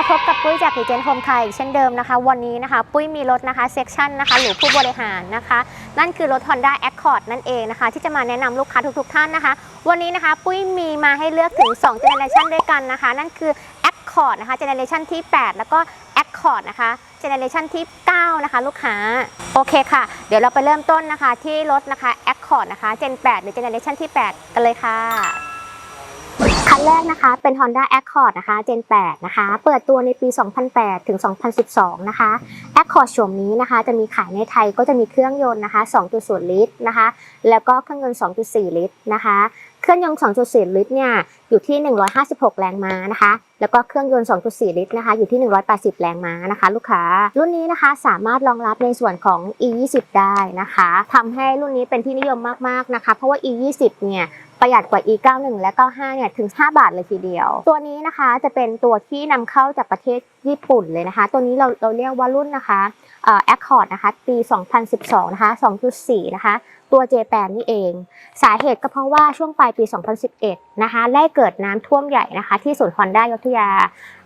มาพบกับปุ้ยจากรีเจนโฮมคาอีกเช่นเดิมนะคะ วันนี้นะคะ ปุ้ยมีรถนะคะเซ c ชันนะคะหรือผู้บริหารนะคะ นั่นคือรถ Honda Accord นั่นเองนะคะ ที่จะมาแนะนำลูกค้าทุกๆท่านนะคะ วันนี้นะคะ ปุ้ยมีมาให้เลือกถึง2 generation ด้วยกันนะคะ นั่นคือ Accord นะคะ generation ที่ 8 แล้วก็ Accord นะคะ generation ที่ 9 นะคะ ลูกค้า โอเคค่ะ เดี๋ยวเราไปเริ่มต้นนะคะ ที่รถนะคะ Accord นะคะ Gen 8 หรือ generation ที่ 8 กันเลยค่ะ คันแรกนะคะเป็น Honda Accord นะคะ Gen 8 นะคะ เปิดตัวในปี 2008 ถึง 2012 นะคะ Accord โฉมนี้นะคะ จะมีขายในไทยก็จะมีเครื่องยนต์นะคะ 2.0 ลิตรนะคะ แล้วก็เครื่องยนต์ 2.4 ลิตรนะคะ เครื่องยนต์ 2.4 ลิตรเนี่ยอยู่ที่ 156 แรงม้านะคะ แล้วก็เครื่องยนต์ 2.4 ลิตรนะคะ อยู่ที่ 180 แรงม้านะคะ ลูกค้า รุ่นนี้นะคะสามารถรองรับในส่วนของ E20 ได้นะคะทำให้รุ่นนี้เป็นที่นิยมมากๆนะคะ เพราะว่า E20 เนี่ย ประหยัดกว่า e91 และ 95 เนี่ยถึง 5 บาทเลยทีเดียว ตัวนี้นะคะจะเป็นตัวที่นำเข้าจากประเทศญี่ปุ่นเลยนะคะ ตัวนี้เราเราเรียกว่ารุ่นนะคะเอ่อ Accord นะคะปี 2012 นะคะ 2.4 นะคะ ตัว J8 นี่เอง สาเหตุก็เพราะว่าช่วงปลายปี 2011 นะคะได้เกิดน้ำท่วมใหญ่นะคะ ที่ศูนย์ฮอนด้ายุธยา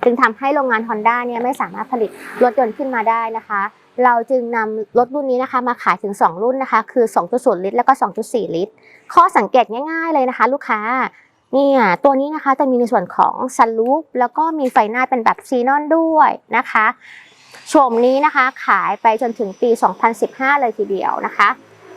จึงทำให้โรงงานฮอนด้าเนี่ยไม่สามารถผลิตรถยนต์ขึ้นมาได้นะคะ เราจึงนำรถรุ่นนี้นะคะมาขายถึง 2 รุ่นนะคะ คือ 2.0 ลิตร แล้วก็ 2.4 ลิตร ข้อสังเกตง่าย ๆ เลยนะคะ ลูกค้าเนี่ยตัวนี้นะคะจะมีในส่วนของซันรูฟแล้วก็มีไฟหน้าเป็นแบบซีนอนด้วยนะคะโฉมนี้นะคะขายไปจนถึงปี 2015 เลยทีเดียวนะคะ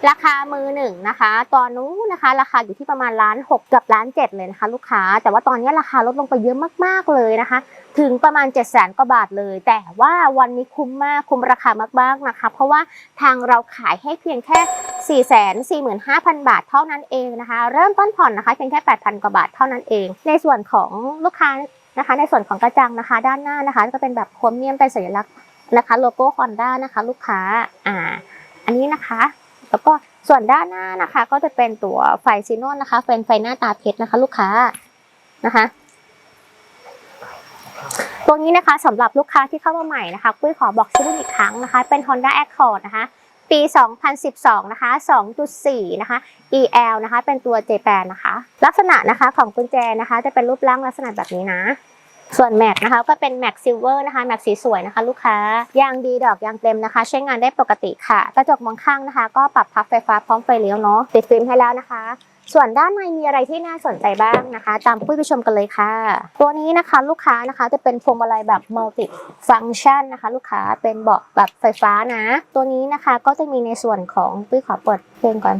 ราคามือหนึ่งนะคะ ตอนนู้นนะคะ ราคาอยู่ที่ประมาณล้านหกกับล้านเจ็ดเลยนะคะ ลูกค้า แต่ว่าตอนนี้ราคาลดลงไปเยอะมากๆเลยนะคะ ถึงประมาณ 7 0 0 0 0 0กว่าบาทเลย แต่ว่าวันนี้คุ้มมากคุ้มราคามากๆนะคะ เพราะว่าทางเราขายให้เพียงแค่ 4 4 5 0 0 0 บาทเท่านั้นเองนะคะ เริ่มต้นผ่อนนะคะเพียงแค่ 8,000 กว่าบาทเท่านั้นเอง ในส่วนของลูกค้านะคะ ในส่วนของกระจังนะคะ ด้านหน้านะคะ ก็เป็นแบบโครเมียมเป็นสัญลักษณ์นะคะโลโก้ฮอนด้านะคะลูกค้าอ่าอันนี้นะคะแล้วก็ส่วนด้านหน้านะคะ ก็จะเป็นตัวไฟซีโนนนะคะเป็นไฟหน้าตาเพชรนะคะ ลูกค้านะคะ ตัวนี้นะคะสำหรับลูกค้าที่เข้ามาใหม่นะคะปุ้ยขอบอกชื่อรุ่นอีกครั้งนะคะ เป็น Honda Accord นะคะ ปี 2012 นะคะ 2.4 นะคะ EL นะคะ เป็นตัว J8 นะคะ ลักษณะนะคะของกุญแจนะคะ จะเป็นรูปร่างลักษณะแบบนี้นะ ส่วนแม็กนะคะก็เป็นแม็กซิลเวอร์นะคะแม็กสีสวยนะคะ ลูกค้ายางดีดอกยางเต็มนะคะ ใช้งานได้ปกติค่ะ กระจกมองข้างนะคะ ก็ปรับพับไฟฟ้าพร้อมไฟเลี้ยวเนาะติดฟิล์มให้แล้วนะคะส่วนด้านในมีอะไรที่น่าสนใจบ้างนะคะ ตามปุ้ไปชมกันเลยค่ะ ตัวนี้นะคะลูกค้านะคะจะเป็นพวงมาลัยแบบมัลติฟัง c t ชันนะคะ ลูกค้าเป็นเบาะแบบไฟฟ้านะ ตัวนี้นะคะก็จะมีในส่วนของปุ้ยขอเปิดเพลงก่อน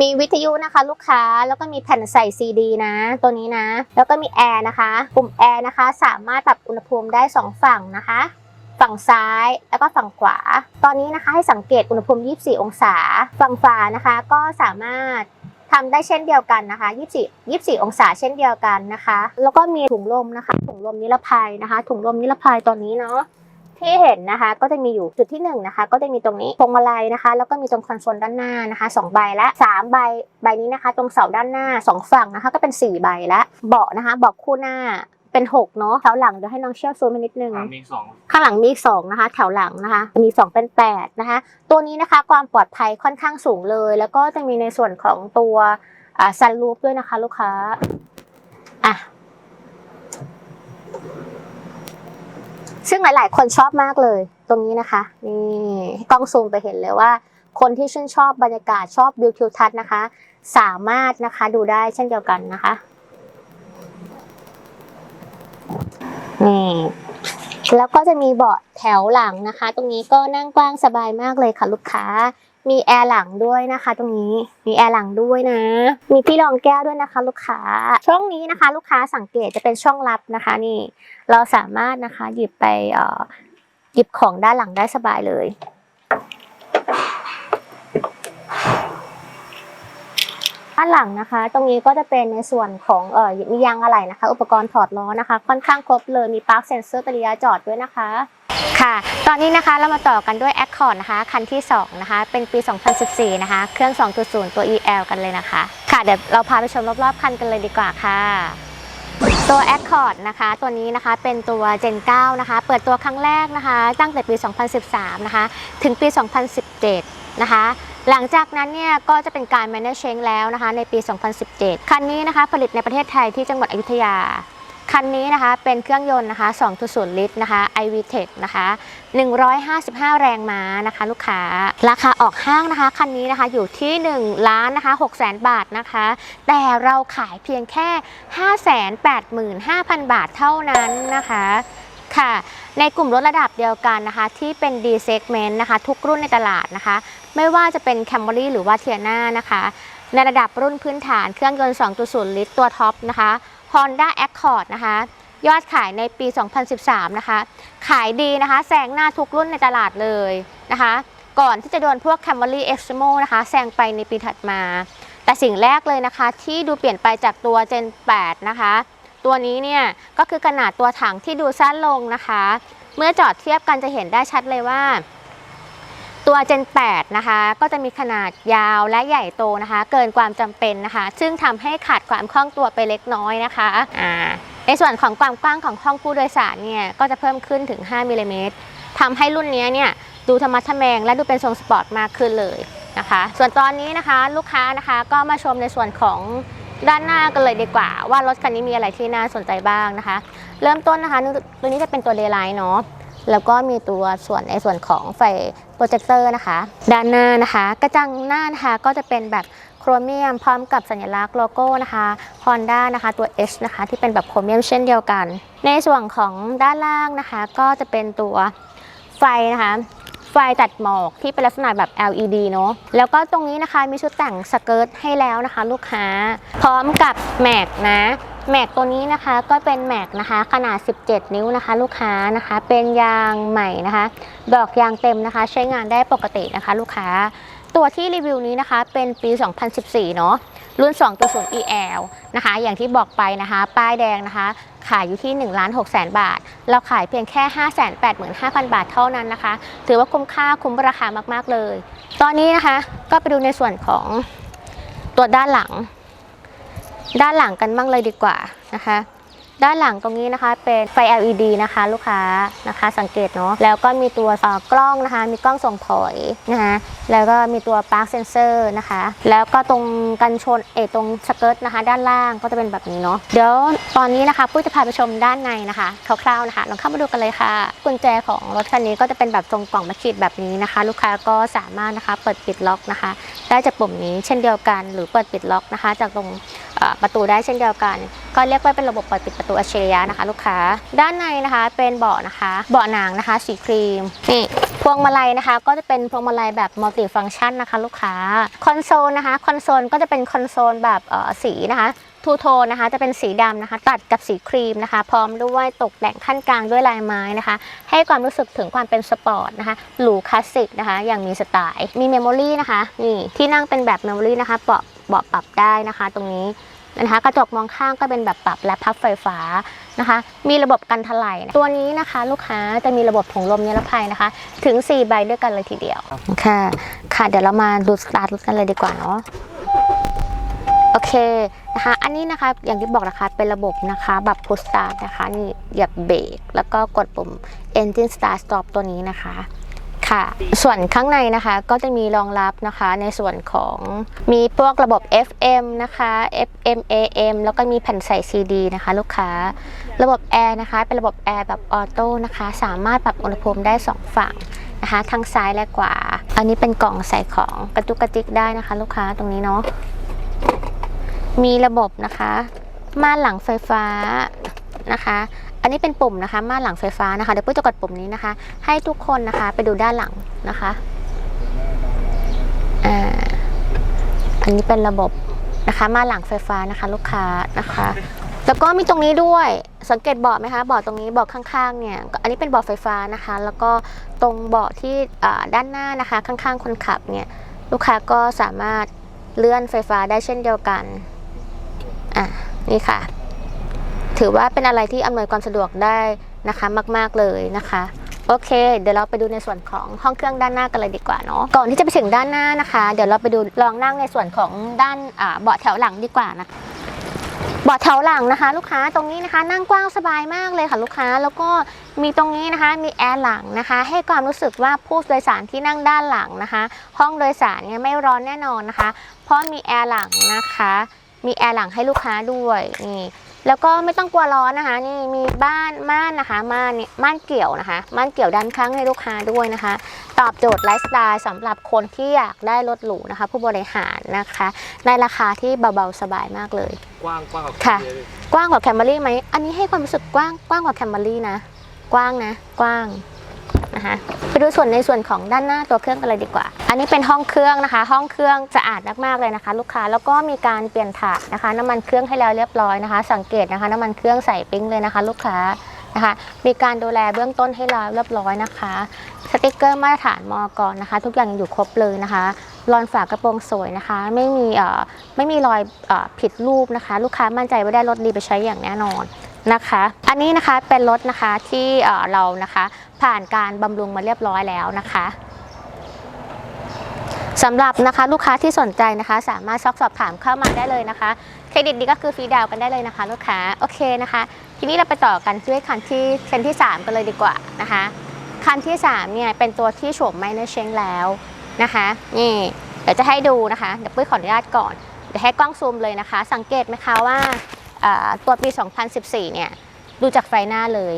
มีวิทยุนะคะลูกค้าแล้วก็มีแผ่นใส่ซีดีนะ ตัวนี้นะ แล้วก็มีแอร์นะคะปุ่มแอร์นะคะ สามารถปรับอุณหภูมิได้ 2 ฝั่งนะคะ ฝั่งซ้ายแล้วก็ฝั่งขวา ตอนนี้นะคะให้สังเกตอุณหภูมิ 24 องศา ฝั่งฝานะคะ ก็สามารถทำได้เช่นเดียวกันนะคะ 24 24 องศาเช่นเดียวกันนะคะ แล้วก็มีถุงลมนะคะ ถุงลมนิรภัยนะคะ ถุงลมนิรภัยตัวนี้เนาะ ที่เห็นนะคะก็จะมีอยู่จุดที่1นงนะคะก็จะมีตรงนี้พวงมาลัยนะคะ แล้วก็มีตรงคอนโซลด้านหน้านะคะ 2 ใบและ 3 ใบใบนี้นะคะ ตรงเสาด้านหน้า 2 ฝั่งนะคะ ก็เป็น 4 ใบและเบาะนะคะเบาะคู่หน้าเป็น 6 เนาะแถวหลังเดี๋ยวให้น้องเชี่ยวซูมไปนิดนึงอ่ามีสองข้างหลังมีอีกสองนะคะ แถวหลังนะคะ มีสองเป็นแปดนะคะ ตัวนี้นะคะความปลอดภัยค่อนข้างสูงเลย แล้วก็จะมีในส่วนของตัวอ่าซันรูฟด้วยนะคะ ลูกค้าอะ ซึ่งหลาย ๆ คนชอบมากเลย ตรงนี้นะคะนี่กล้องซูมไปเห็นเลยว่า คนที่ชื่นชอบบรรยากาศชอบวิวทิวทัศน์นะคะ สามารถนะคะดูได้เช่นเดียวกันนะคะนี่แล้วก็จะมีเบาะแถวหลังนะคะ ตรงนี้ก็นั่งกว้างสบายมากเลยค่ะลูกค้า มีแอร์หลังด้วยนะคะ ตรงนี้มีแอร์หลังด้วยนะ มีที่รองแก้วด้วยนะคะ ลูกค้า ช่องนี้นะคะ ลูกค้าสังเกตจะเป็นช่องลับนะคะ นี่ เราสามารถนะคะหยิบไปเอ่อหยิบของด้านหลังได้สบายเลยด้านหลังนะคะ ตรงนี้ก็จะเป็นในส่วนของเอ่อมียางอะไหล่นะคะ อุปกรณ์ถอดล้อนะคะ ค่อนข้างครบเลยมีปลั๊กเซนเซอร์ตริยาจอดด้วยนะคะ ค่ะ ตอนนี้นะคะเรามาต่อกันด้วย Accord นะคะ คันที่ 2 นะคะ เป็นปี 2014 นะคะ เครื่อง 2.0 ตัว EL กันเลยนะคะ ค่ะ เดี๋ยวเราพาไปชมรอบๆ คันกันเลยดีกว่าค่ะ ตัว Accord นะคะ ตัวนี้นะคะเป็นตัว Gen 9 นะคะ เปิดตัวครั้งแรกนะคะ ตั้งแต่ปี 2013 นะคะ ถึงปี 2017 นะคะหลังจากนั้นเนี่ยก็จะเป็นการ manage change แล้วนะคะในปี 2017 คันนี้นะคะผลิตในประเทศไทยที่จังหวัดอยุธยา คันนี้นะคะเป็นเครื่องยนต์นะคะ 2.0 ลิตรนะคะ iVTEC นะคะ 155 แรงม้านะคะ ลูกค้า ราคาออกห้างนะคะ คันนี้นะคะอยู่ที่ 1 ล้านนะคะ6แสนบาทนะคะ แต่เราขายเพียงแค่ 585,000 บาทเท่านั้นนะคะค่ะ ในกลุ่มรถระดับเดียวกันนะคะ ที่เป็น D segment นะคะ ทุกรุ่นในตลาดนะคะ ไม่ว่าจะเป็น Camry หรือว่า Tiana นะคะ ในระดับรุ่นพื้นฐานเครื่องยนต์ 2.0 ลิตรตัวท็อปนะคะ Honda Accord นะคะ ยอดขายในปี 2013 นะคะ ขายดีนะคะแซงหน้าทุกรุ่นในตลาดเลยนะคะ ก่อนที่จะโดนพวก Camry Extremo นะคะแซงไปในปีถัดมา แต่สิ่งแรกเลยนะคะ ที่ดูเปลี่ยนไปจากตัว Gen 8 นะคะ ตัวนี้เนี่ยก็คือขนาดตัวถังที่ดูสั้นลงนะคะ เมื่อจอดเทียบกันจะเห็นได้ชัดเลยว่า ตัว Gen 8 นะคะ ก็จะมีขนาดยาวและใหญ่โตนะคะ เกินความจำเป็นนะคะ ซึ่งทำให้ขาดความคล่องตัวไปเล็กน้อยนะคะอ่าในส่วนของความกว้างของห้องผู้โดยสารเนี่ย ก็จะเพิ่มขึ้นถึง 5มิลลิเมตรทำให้รุ่นนี้เนี่ยดูธรรมะทแมงและดูเป็นทรงสปอร์ตมากขึ้นเลยนะคะ ส่วนตอนนี้นะคะลูกค้านะคะก็มาชมในส่วนของด้านหน้ากันเลยดีกว่า ว่ารถคันนี้มีอะไรที่น่าสนใจบ้างนะคะ เริ่มต้นนะคะ ตัวนี้จะเป็นตัวเลไลท์เนาะ แล้วก็มีตัวส่วนในส่วนของไฟโปรเจคเตอร์นะคะ ด้านหน้านะคะ กระจังหน้านะคะก็จะเป็นแบบโครเมียมพร้อมกับสัญลักษณ์โลโก้นะคะฮอนด้านะคะตัว H นะคะที่เป็นแบบโครเมียมเช่นเดียวกัน ในส่วนของด้านล่างนะคะ ก็จะเป็นตัวไฟนะคะ ฟตัดหมอกที่เป็นลักษณะแบบ LED เนาะแล้วก็ตรงนี้นะคะมีชุดแต่งสเกิร์ตให้แล้วนะคะ ลูกค้า พร้อมกับแม็กนะแม็กตัวนี้นะคะก็เป็นแม็กนะคะ ขนาด 17 นิ้วนะคะ ลูกค้านะคะ เป็นยางใหม่นะคะ ดอกยางเต็มนะคะ ใช้งานได้ปกตินะคะ ลูกค้า ตัวที่รีวิวนี้นะคะเป็นปี 2014 เนาะ รุ่น2.0 EL นะคะ อย่างที่บอกไปนะคะ ป้ายแดงนะคะ ขายอยู่ที่1ล้าน6แสนบาท เราขายเพียงแค่ 585,000 บาทเท่านั้นนะคะ ถือว่าคุ้มค่าคุ้มราคามากๆเลย ตอนนี้นะคะก็ไปดูในส่วนของตัวด้านหลัง ด้านหลังกันบ้างเลยดีกว่านะคะ ด้านหลังตรงนี้นะคะ เป็นไฟ LED นะคะ ลูกค้านะคะ สังเกตเนาะแล้วก็มีตัวกล้องนะคะ มีกล้องส่องถอยนะคะแล้วก็มีตัว Park Sensor นะคะ แล้วก็ตรงกันชนเอตรงสเกิร์ตนะคะ ด้านล่างก็จะเป็นแบบนี้เนาะเดี๋ยวตอนนี้นะคะปุ้ยจะพาไปชมด้านในนะคะคร่าวๆนะคะลองเข้ามาดูกันเลยค่ะ กุญแจของรถคันนี้ก็จะเป็นแบบทรงกล่องมาขีดแบบนี้นะคะ ลูกค้าก็สามารถนะคะเปิดปิดล็อกนะคะ ได้จากปุ่มนี้เช่นเดียวกัน หรือเปิดปิดล็อกนะคะ จากตรง ประตูได้เช่นเดียวกัน ก็เรียกว่าเป็นระบบเปิดปิดประตูอัจฉริยะนะคะ ลูกค้า ด้านในนะคะเป็นเบาะนะคะ เบาะหนังนะคะ สีครีมนี่พวงมาลัยนะคะ ก็จะเป็นพวงมาลัยแบบมัลติฟังก์ชันนะคะ ลูกค้าคอนโซลนะคะคอนโซลก็จะเป็นคอนโซลแบบเอ่อสีนะคะทูโทนนะคะจะเป็นสีดำนะคะ ตัดกับสีครีมนะคะ พร้อมด้วยตกแต่งขั้นกลางด้วยลายไม้นะคะ ให้ความรู้สึกถึงความเป็นสปอร์ตนะคะหรูคลาสสิกนะคะ อย่างมีสไตล์ มีเมมโมรี่นะคะนี่ที่นั่งเป็นแบบเมมโมรี่นะคะเบาะ เบาะปรับได้นะคะ ตรงนี้นะคะกระจกมองข้างก็เป็นแบบปรับและพับไฟฟ้านะคะ มีระบบกันถลายตัวนี้นะคะ ลูกค้าจะมีระบบถุงลมนิรภัยนะคะ ถึง 4 ใบด้วยกันเลยทีเดียวค่ะค่ะเดี๋ยวเรามาดูสตาร์ทรถกันเลยดีกว่าเนาะโอเคนะคะอันนี้นะคะอย่างที่บอกนะคะเป็นระบบนะคะแบบพุชสตาร์ทนะคะนี่เหยียบเบรกแล้วก็กดปุ่ม engine start stop ตัวนี้นะคะ ค่ะ ส่วนข้างในนะคะก็จะมีรองรับนะคะในส่วนของมีพวกระบบ FM นะคะ FM AM แล้วก็มีแผ่นใส่ CD นะคะ ลูกค้าระบบแอร์นะคะเป็นระบบแอร์แบบออโต้นะคะ สามารถปรับอุณหภูมิได้ 2 ฝั่งนะคะทั้งซ้ายและขวา อันนี้เป็นกล่องใส่ของกระจุกกระจิกได้นะคะ ลูกค้าตรงนี้เนาะมีระบบนะคะม่านหลังไฟฟ้านะคะ อันนี้เป็นปุ่มนะคะม่านหลังไฟฟ้านะคะเดี๋ยวปุ้ยจะกดปุ่มนี้นะคะ ให้ทุกคนนะคะไปดูด้านหลังนะคะอ่าอันนี้เป็นระบบนะคะม่านหลังไฟฟ้านะคะ ลูกค้านะคะ แล้วก็มีตรงนี้ด้วยสังเกตเบาะไหมคะเบาะตรงนี้เบาะข้างๆเนี่ยอันนี้เป็นเบาะไฟฟ้านะคะ แล้วก็ตรงเบาะที่ด้านหน้านะคะข้างๆ คนขับเนี่ยลูกค้าก็สามารถเลื่อนไฟฟ้าได้เช่นเดียวกันอะนี่ค่ะ ถือว่าเป็นอะไรที่อำนวยความสะดวกได้นะคะมาก ๆ เลยนะคะโอเค เดี๋ยวเราไปดูในส่วนของห้องเครื่องด้านหน้ากันเลยดีกว่าเนาะ ก่อนที่จะไปถึงด้านหน้านะคะ เดี๋ยวเราไปดูลองนั่งในส่วนของด้านเบาะแถวหลังดีกว่านะเบาะแถวหลังนะคะ ลูกค้าตรงนี้นะคะ นั่งกว้างสบายมากเลยค่ะลูกค้าแล้วก็มีตรงนี้นะคะ มีแอร์หลังนะคะ ให้ความรู้สึกว่าผู้โดยสารที่นั่งด้านหลังนะคะ ห้องโดยสารเนี่ยไม่ร้อนแน่นอนนะคะ เพราะมีแอร์หลังนะคะ มีแอร์หลังให้ลูกค้าด้วยนี่ แล้วก็ไม่ต้องกลัวร้อนนะคะ นี่มีบ้านม่านนะคะม่านเนี่ยม่านเกี่ยวนะคะม่านเกี่ยวด้านข้างให้ลูกค้าด้วยนะคะ ตอบโจทย์ไลฟ์สไตล์สำหรับคนที่อยากได้รถหรูนะคะ ผู้บริหารนะคะ ในราคาที่เบาๆสบายมากเลย กว้างกว้างกว่าค่ะ เยอเลยกว้างกว่าแคมเบอรี่ไหมอันนี้ให้ความรู้สึกกว้างกว้างกว่าแคมเบอรี่นะ กว้างนะ กว้าง นะคะไปดูส่วนในส่วนของด้านหน้าตัวเครื่องกันเลยดีกว่า อันนี้เป็นห้องเครื่องนะคะ ห้องเครื่องสะอาดมากๆเลยนะคะ ลูกค้าแล้วก็มีการเปลี่ยนถ่านนะคะ น้ำมันเครื่องให้แล้วเรียบร้อยนะคะ สังเกตนะคะ น้ำมันเครื่องใส่ปิ้งเลยนะคะ ลูกค้านะคะมีการดูแลเบื้องต้นให้แล้วเรียบร้อยนะคะ สติกเกอร์มาตรฐานมอกรนะคะ ทุกอย่างอยู่ครบเลยนะคะรอนฝากระโปรงสวยนะคะ ไม่มีเอ่อไม่มีรอยเออผิดรูปนะคะ ลูกค้ามั่นใจว่าได้รถดีไปใช้อย่างแน่นอนนะคะ อันนี้นะคะเป็นรถนะคะที่เอ่อเรานะคะ ผ่านการบำรุงมาเรียบร้อยแล้วนะคะสำหรับนะคะลูกค้าที่สนใจนะคะ สามารถซอกสอบถามเข้ามาได้เลยนะคะ เครดิตดีก็คือฟรีดาวน์กันได้เลยนะคะ ลูกค้าโอเคนะคะ ทีนี้เราไปต่อกันด้วยคันที่คันที่ 3 กันเลยดีกว่านะคะ คันที่ 3 เนี่ยเป็นตัวที่โฉมไม่เนอร์เชงแล้วนะคะนี่เดี๋ยวจะให้ดูนะคะเดี๋ยวปุ้ยขออนุญาตก่อนเดี๋ยวให้กล้องซูมเลยนะคะ สังเกตไหมคะว่าเอ่อตัวปี 2014 เนี่ยดูจากไฟหน้าเลย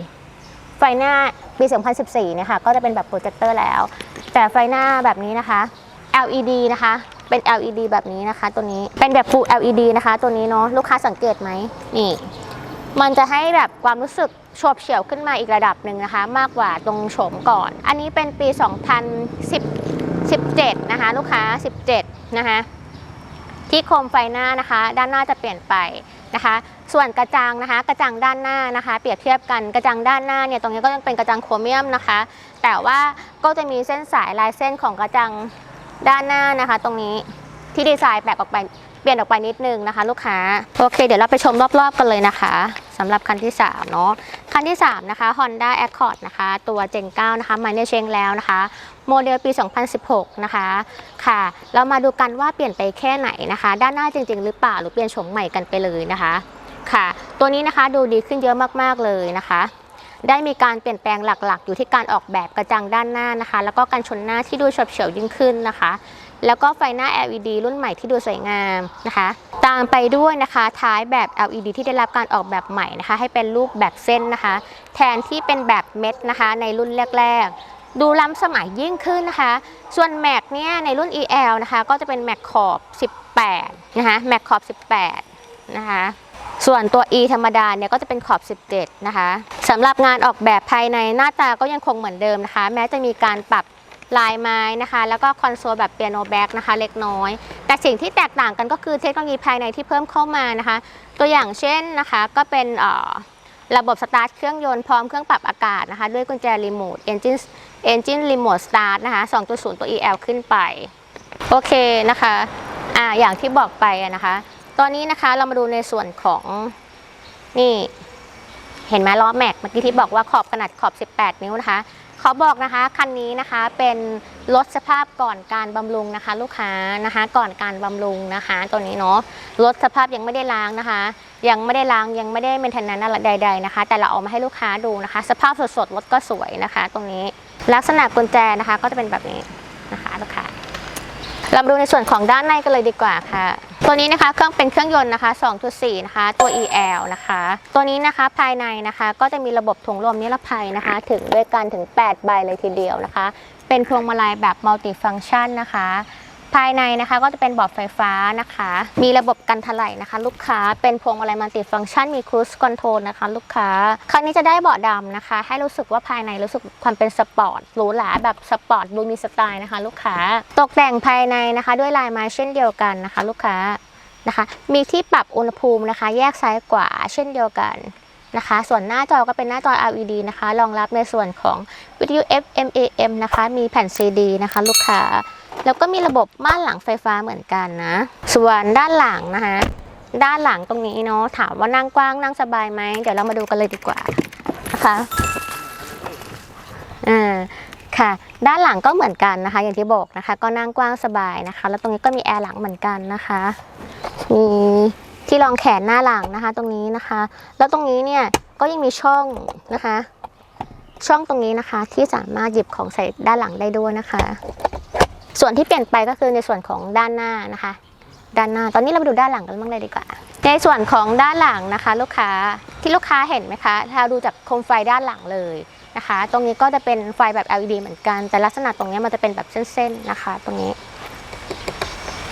ไฟหน้า ปี 2014เนี่ยค่ะก็จะเป็นแบบโปรเจคเตอร์แล้ว แต่ไฟหน้าแบบนี้นะคะ LED นะคะเป็น LED แบบนี้นะคะ ตัวนี้เป็นแบบ Full LED นะคะ ตัวนี้เนาะลูกค้าสังเกตไหมนี่มันจะให้แบบความรู้สึกโฉบเฉี่ยวขึ้นมาอีกระดับหนึ่งนะคะ มากกว่าตรงโฉมก่อน อันนี้เป็นปี 2010 17นะคะ ลูกค้า 17 นะคะที่โคมไฟหน้านะคะ ด้านหน้าจะเปลี่ยนไปนะคะ ส่วนกระจังนะคะ กระจังด้านหน้านะคะ เปรียบเทียบกันกระจังด้านหน้าเนี่ยตรงนี้ก็ยังเป็นกระจังโครเมียมนะคะ แต่ว่าก็จะมีเส้นสายลายเส้นของกระจังด้านหน้านะคะ ตรงนี้ที่ดีไซน์แปลกออกไปเปลี่ยนออกไปนิดนึงนะคะ ลูกค้าโอเค เดี๋ยวเราไปชมรอบๆกันเลยนะคะสำหรับคันที่3เนาะคันที่3นะคะ Honda Accord นะคะ ตัว Gen 9นะคะม่ได้เชงแล้วนะคะ โมเดลปี 2016 นะคะค่ะ เรามาดูกันว่าเปลี่ยนไปแค่ไหนนะคะ ด้านหน้าจริง ๆ หรือเปล่าหรือเปลี่ยนโฉมใหม่กันไปเลยนะคะ ค่ะ ตัวนี้นะคะดูดีขึ้นเยอะมากๆเลยนะคะ ได้มีการเปลี่ยนแปลงหลักๆ อยู่ที่การออกแบบกระจังด้านหน้านะคะ แล้วก็การชนหน้าที่ดูเฉบเฉียวยิ่งขึ้นนะคะ แล้วก็ไฟหน้า LED รุ่นใหม่ที่ดูสวยงามนะคะ ตามไปด้วยนะคะท้ายแบบ LED ที่ได้รับการออกแบบใหม่นะคะ ให้เป็นรูปแบบเส้นนะคะ แทนที่เป็นแบบเม็ดนะคะ ในรุ่นแรกๆดูล้ำสมัยยิ่งขึ้นนะคะ ส่วนแม็กเนี่ยในรุ่น EL นะคะ ก็จะเป็นแม็กขอบ 18 นะคะ แม็กขอบ 18 นะคะ ส่วนตัว E ธรรมดาเนี่ยก็จะเป็นขอบ 17 นะคะสำหรับงานออกแบบภายในหน้าตาก็ยังคงเหมือนเดิมนะคะ แม้จะมีการปรับลายไม้นะคะ แล้วก็คอนโซลแบบเปียโนแบ็กนะคะ เล็กน้อย แต่สิ่งที่แตกต่างกันก็คือเทคโนโลยีภายในที่เพิ่มเข้ามานะคะ ตัวอย่างเช่นนะคะก็เป็นระบบสตาร์ทเครื่องยนต์พร้อมเครื่องปรับอากาศนะคะ ด้วยกุญแจรีโมท Engine Engine Remote Start นะคะ 2.0 ตัว EL ขึ้นไป โอเคนะคะอ่าอย่างที่บอกไปนะคะ ตอนนี้นะคะเรามาดูในส่วนของนี่เห็นไหมล้อแม็กเมื่อกี้ที่บอกว่าขอบขนาดขอบ 18 นิ้วนะคะเขาบอกนะคะคันนี้นะคะเป็นลดสภาพก่อนการบำรุงนะคะ ลูกค้านะคะก่อนการบำรุงนะคะ ตัวนี้เนาะลดสภาพยังไม่ได้ล้างนะคะ ยังไม่ได้ล้างยังไม่ได้เมนเทนแนนอะไรใด ๆนะคะ แต่เราเอามาให้ลูกค้าดูนะคะ สภาพสดๆรถก็สวยนะคะ ตรงนี้ลักษณะกุญแจนะคะก็จะเป็นแบบนี้นะคะลูกค้าเรามาดูในส่วนของด้านในกันเลยดีกว่าค่ะ ตัวนี้นะคะเครื่องเป็นเครื่องยนต์นะคะ 2.4 นะคะ ตัว EL นะคะ ตัวนี้นะคะภายในนะคะ ก็จะมีระบบถุงลมนิรภัยนะคะ ถึงด้วยกันถึง 8 ใบเลยทีเดียวนะคะ เป็นพวงมาลัยแบบมัลติฟัง c t ชันนะคะ ภายในนะคะก็จะเป็นบอร์ดไฟฟ้านะคะ มีระบบกันถลายนะคะ ลูกค้าเป็นพวงมาลัยมัลติฟังชันมีครู i คอนโทรลนะคะ ลูกค้าครั้งนี้จะได้เบาะดำนะคะ ให้รู้สึกว่าภายในรู้สึกความเป็นสปอร์ตหรูหราแบบสปอร์ตดูมีสไตล์นะคะ ลูกค้า ตกแต่งภายในนะคะ ด้วยลายไม้เช่นเดียวกันนะคะ ลูกค้านะคะมีที่ปรับอุณหภูมินะคะ แยกซ้ายขวาเช่นเดียวกันนะคะ ส่วนหน้าจอก็เป็นหน้าจอ LED นะคะ รองรับในส่วนของวิทยุ FM AM นะคะ มีแผ่น CD นะคะ ลูกค้า แล้วก็มีระบบม่านหลังไฟฟ้าเหมือนกันนะ ส่วนด้านหลังนะคะด้านหลังตรงนี้เนาะถามว่านั่งกว้างนั่งสบายไหมเดี๋ยวเรามาดูกันเลยดีกว่านะคะอ่าค่ะด้านหลังก็เหมือนกันนะคะ อย่างที่บอกนะคะ ก็นั่งกว้างสบายนะคะ แล้วตรงนี้ก็มีแอร์หลังเหมือนกันนะคะมีที่รองแขนหน้าหลังนะคะ ตรงนี้นะคะ แล้วตรงนี้เนี่ยก็ยังมีช่องนะคะ ช่องตรงนี้นะคะที่สามารถหยิบของใส่ด้านหลังได้ด้วยนะคะ ส่วนที่เปลี่ยนไปก็คือในส่วนของด้านหน้านะคะ ด้านหน้า ตอนนี้เราไปดูด้านหลังกันบ้างเลยดีกว่า ในส่วนของด้านหลังนะคะ ลูกค้าที่ลูกค้าเห็นไหมคะ ถ้าดูจากโคมไฟด้านหลังเลยนะคะ ตรงนี้ก็จะเป็นไฟแบบ LED เหมือนกัน แต่ลักษณะตรงนี้มันจะเป็นแบบเส้นๆนะคะ ตรงนี้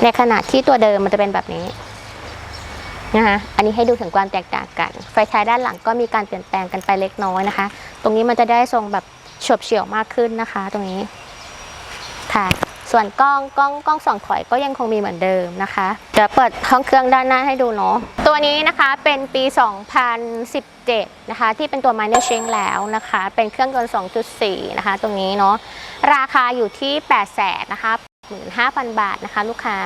ในขณะที่ตัวเดิมมันจะเป็นแบบนี้นะคะ อันนี้ให้ดูถึงความแตกต่างกัน ไฟท้ายด้านหลังก็มีการเปลี่ยนแปลงกันไปเล็กน้อยนะคะ ตรงนี้มันจะได้ทรงแบบเฉียบเฉียวมากขึ้นนะคะ ตรงนี้ค่ะ ส่วนกล้องกล้องกล้องส่องถอยก็ยังคงมีเหมือนเดิมนะคะเดี๋ยวเปิดห้องเครื่องด้านหน้าให้ดูเนาะตัวนี้นะคะเป็นปี 2017 นะคะ ที่เป็นตัว minor change แล้วนะคะ เป็นเครื่องยนต์ 2.4 นะคะ ตรงนี้เนาะราคาอยู่ที่ 8 แสนนะคะ 15,000 บาทนะคะ ลูกค้า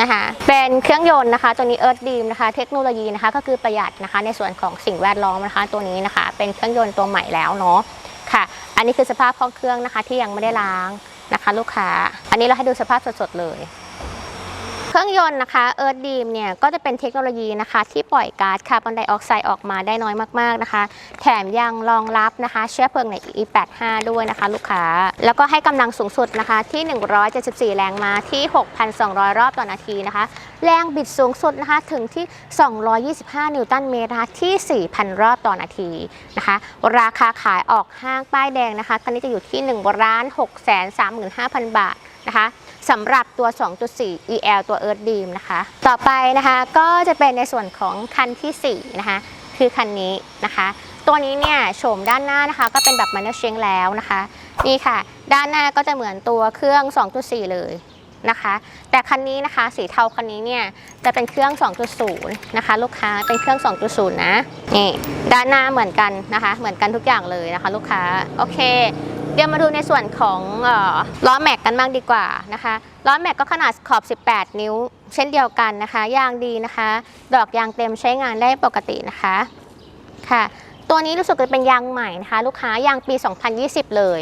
นะคะเป็นเครื่องยนต์นะคะ ตัวนี้ Earth Beam นะคะ เทคโนโลยีนะคะ ก็คือประหยัดนะคะ ในส่วนของสิ่งแวดล้อมนะคะ ตัวนี้นะคะ เป็นเครื่องยนต์ตัวใหม่แล้วเนาะค่ะ อันนี้คือสภาพห้องเครื่องนะคะที่ยังไม่ได้ล้าง นะคะ ลูกค้า อันนี้เราให้ดูสภาพสดๆเลย เครื่องยนต์นะคะเอิร์ดดีมเนี่ยก็จะเป็นเทคโนโลยีนะคะที่ปล่อยก๊าซคาร์บอนไดออกไซด์ออกมาได้น้อยมากๆนะคะ แถมยังรองรับนะคะเชื้อเพลิงใน E85 ด้วยนะคะ ลูกค้า แล้วก็ให้กำลังสูงสุดนะคะที่ 174 แรงม้าที่ 6,200 รอบต่อนาทีนะคะ แรงบิดสูงสุดนะคะถึงที่ 225 นิวตันเมตรนะคะที่ 4,000 รอบต่อนาทีนะคะ ราคาขายออกห้างป้ายแดงนะคะคันนี้จะอยู่ที่1ล้าน6 3 5 0 0 0 บาทนะคะ สำหรับตัว 2.4 EL ตัว Earth Beam นะคะ ต่อไปนะคะก็จะเป็นในส่วนของคันทีสี่4 นะคะ คือคันนี้นะคะ ตัวนี้เนี่ยโฉมด้านหน้านะคะ ก็เป็นแบบ minor change แล้วนะคะ นี่ค่ะ ด้านหน้าก็จะเหมือนตัวเครื่อง 2.4 เลยนะคะ แต่คันนี้นะคะสีเทาคันนี้เนี่ยจะเป็นเครื่อง 2.0 นะคะ ลูกค้าเป็นเครื่อง 2.0 นะนี่ด้านหน้าเหมือนกันนะคะ เหมือนกันทุกอย่างเลยนะคะ ลูกค้าโอเค เดี๋ยวมาดูในส่วนของออล้อแม็กกันบ้างดีกว่านะคะล้อแม็กก็ขนาดขอบ 18 นิ้ว เช่นเดียวกันนะคะยางดีนะคะ ดอกยางเต็มใช้งานได้ปกตินะคะค่ะ ตัวนี้รู้สึกจะเป็นยางใหม่นะคะ ลูกค้ายางปี 2020 เลย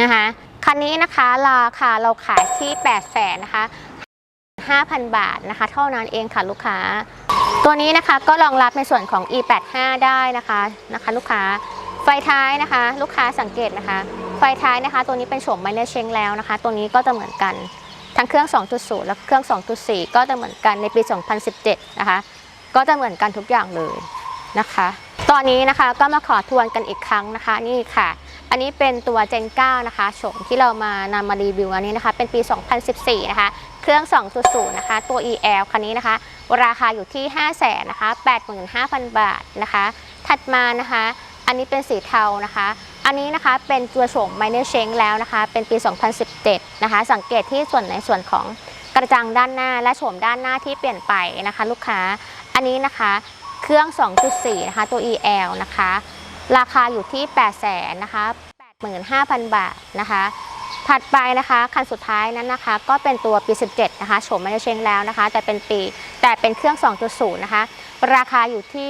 นะคะคันนี้นะคะราคาเราขายที่ 8 แสนนะคะ5,000 บาทนะคะ เท่านั้นเองค่ะลูกค้า ตัวนี้นะคะก็รองรับในส่วนของ e85 ได้นะคะนะคะ ลูกค้าไฟท้ายนะคะ ลูกค้าสังเกตนะคะ ไฟท้ายนะคะ ตัวนี้เป็นโฉมไมเนเชงแล้วนะคะ ตัวนี้ก็จะเหมือนกันทั้งเครื่อง 2.0 และเครื่อง 2.4 ก็จะเหมือนกันในปี 2017 นะคะ ก็จะเหมือนกันทุกอย่างเลยนะคะ ตอนนี้นะคะก็มาขอทวนกันอีกครั้งนะคะนี่ค่ะ อันนี้เป็นตัว Gen 9 นะคะโฉมที่เรามานำมารีวิวอันนี้นะคะ เป็นปี 2014 นะคะ เครื่อง 2.0 นะคะ ตัว EL คันนี้นะคะ ราคาอยู่ที่ 5 0 0แสนนะคะ 85,000 บาทนะคะ ถัดมานะคะ อันนี้เป็นสีเทานะคะ อันนี้นะคะเป็นตัวโฉม minor change แล้วนะคะ เป็นปี 2017 นะคะ สังเกตที่ส่วนในส่วนของกระจังด้านหน้าและโฉมด้านหน้าที่เปลี่ยนไปนะคะ ลูกค้า อันนี้นะคะเครื่อง 2.4 นะคะ ตัว EL นะคะ ราคาอยู่ที่ 8 0 0แสนนะคะ85,000 บาทนะคะ ถัดไปนะคะคันสุดท้ายนั้นนะคะ ก็เป็นตัวปี 17 นะคะโฉมไม่ได้เชงแล้วนะคะ แต่เป็นปีแต่เป็นเครื่อง 2.0 นะคะ ราคาอยู่ที่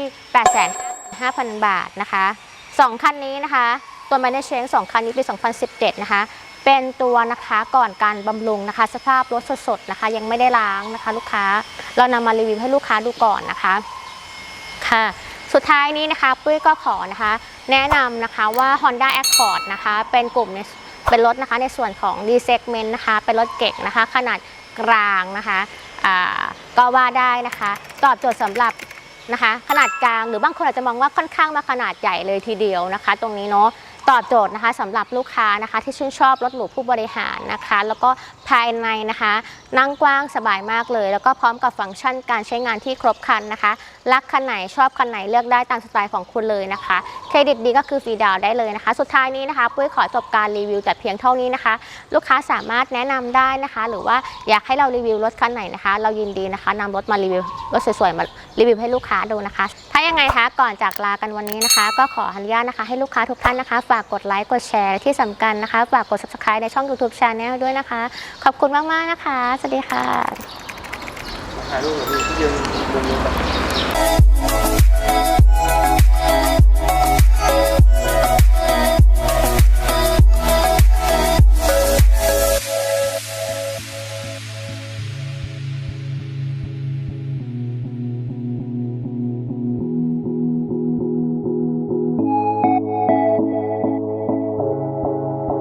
8,500,000 บาทนะคะสองคันนี้นะคะ ตัว m a n a g e สองคันนี้ปี 2017 นะคะ เป็นตัวนะคะก่อนการบำรุงนะคะ สภาพรถสดๆนะคะ ยังไม่ได้ล้างนะคะ ลูกค้าเรานำมารีวิวให้ลูกค้าดูก่อนนะคะค่ะสุดท้ายนี้นะคะปุ้ยก็ขอนะคะ แนะนำนะคะว่า Honda Accord นะคะ เป็นกลุ่มในเป็นรถนะคะในส่วนของ D segment นะคะ เป็นรถเก๋งนะคะ ขนาดกลางนะคะอ่าก็ว่าได้นะคะตอบโจทย์สำหรับนะคะ ขนาดกลางหรือบางคนอาจจะมองว่าค่อนข้างมาขนาดใหญ่เลยทีเดียวนะคะ ตรงนี้เนาะ ตอบโจทย์นะคะสำหรับลูกค้านะคะที่ชื่นชอบรถหรูผู้บริหารนะคะ แล้วก็ภายในนะคะ นั่งกว้างสบายมากเลย แล้วก็พร้อมกับฟังก์ชันการใช้งานที่ครบครันนะคะ รักคันไหนชอบคันไหนเลือกได้ตามสไตล์ของคุณเลยนะคะ เครดิตดีก็คือฟรีดาวน์ได้เลยนะคะ สุดท้ายนี้นะคะปุ้ยขอจบการรีวิวแต่เพียงเท่านี้นะคะ ลูกค้าสามารถแนะนำได้นะคะ หรือว่าอยากให้เรารีวิวรถคันไหนนะคะ เรายินดีนะคะนำรถมารีวิวรถสวยๆมารีวิวให้ลูกค้าดูนะคะ ถ้ายังไงคะก่อนจากลากันวันนี้นะคะ ก็ขออนุญาตนะคะ ให้ลูกค้าทุกท่านนะคะ ฝากกดไลค์กดแชร์ที่สำคัญนะคะฝากกด subscribe ในช่อง YouTube Channel ด้วยนะคะ ขอบคุณมากๆนะคะ สวัสดีค่ะถ่ายรูปกับพี่ที่ยืนยืนยืน แบบ